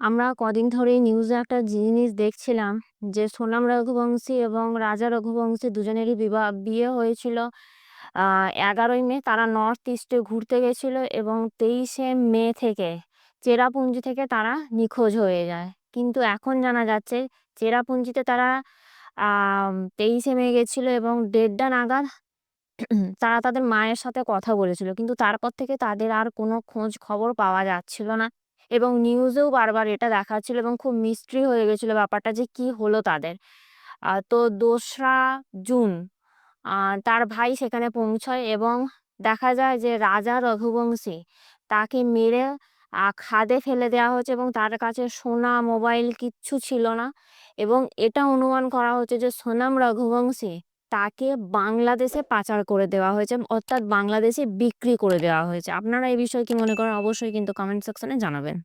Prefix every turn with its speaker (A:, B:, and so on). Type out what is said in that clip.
A: আমরা কদিন ধরেই নিউজে একটা জিনিস দেখছিলাম যে সোনাম রঘুবংশী এবং রাজা রঘুবংশী দুজনেরই বিবাহ, বিয়ে হয়েছিল এগারোই মে, তারা নর্থ ইস্টে ঘুরতে গেছিল এবং তেইশে মে থেকে চেরাপুঞ্জি থেকে তারা নিখোঁজ হয়ে যায়। কিন্তু এখন জানা যাচ্ছে চেরাপুঞ্জিতে তারা তেইশে মে গেছিল এবং দেড়টা নাগাদ তারা তাদের মায়ের সাথে কথা বলেছিল। কিন্তু তারপর থেকে তাদের আর কোনো খোঁজ খবর পাওয়া যাচ্ছিল না। এবং নিউজেও বারবার এটা দেখাচ্ছিল এবং খুব মিস্ট্রি হয়ে গেছিল ব্যাপারটা যে কি হলো তাদের। তো দোসরা জুন তার ভাই সেখানে পৌঁছয় এবং দেখা যায় যে রাজা রঘুবংশী তাকে মেরে খাদে ফেলে দেওয়া হয়েছে এবং তার কাছে সোনা মোবাইল কিচ্ছু ছিল না এবং এটা অনুমান করা হচ্ছে যে সোনাম রঘুবংশী তাকে বাংলাদেশে পাচার করে দেওয়া হয়েছে অর্থাৎ বাংলাদেশে বিক্রি করে দেওয়া হয়েছে। আপনারা এই বিষয়ে কি মনে করেন? অবশ্যই কিন্তু কমেন্ট সেকশনে জানাবেন।